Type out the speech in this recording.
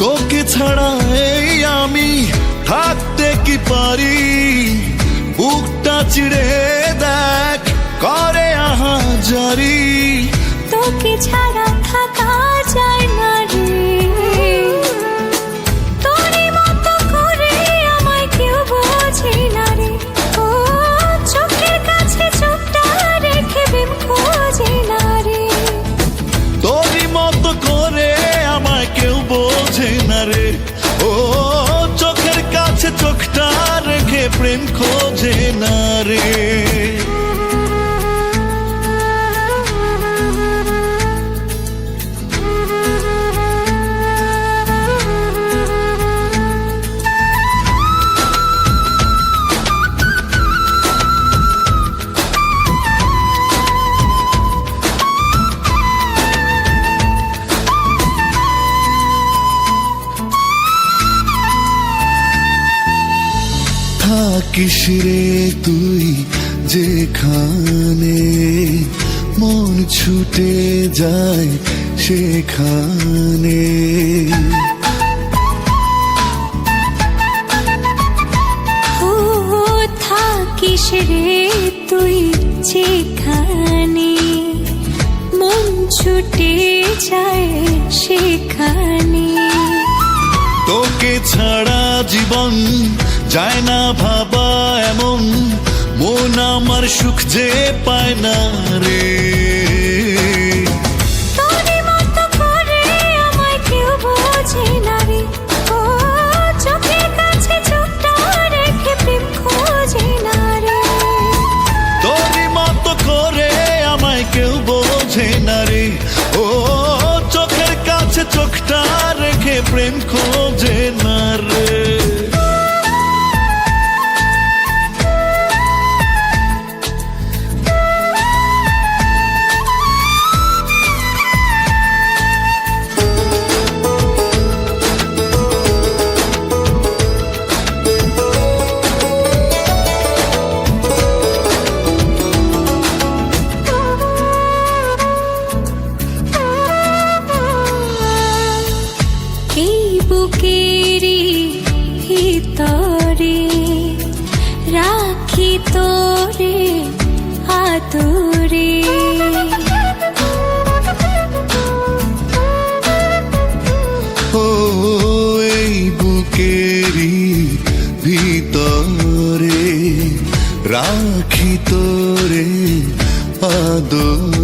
তোকে ছাড়া এই আমি থাকতে কি পারি? বুকটা চিড়ে দেখ, করে আহা জারি। তোকে ছাড়া থাকা খোঁজে না রে। থাকিস রে তুই যেখানে মন ছুটে যায় সেখানে। থাকিস রে তুই যেখানে মন ছুটে যায় সেখানে। তোকে ছাড়া জীবন যায় না ভাবা এমন মন আমার সুখ যে পায় না রে। তোরই মতো করে আমায় কেউ বোঝে না রে। ও চোখের কাছে চোখটা রেখে প্রেম খোঁজে না আদরে ও এই বুকেরই ভিতরে রাখি তোরে আদর।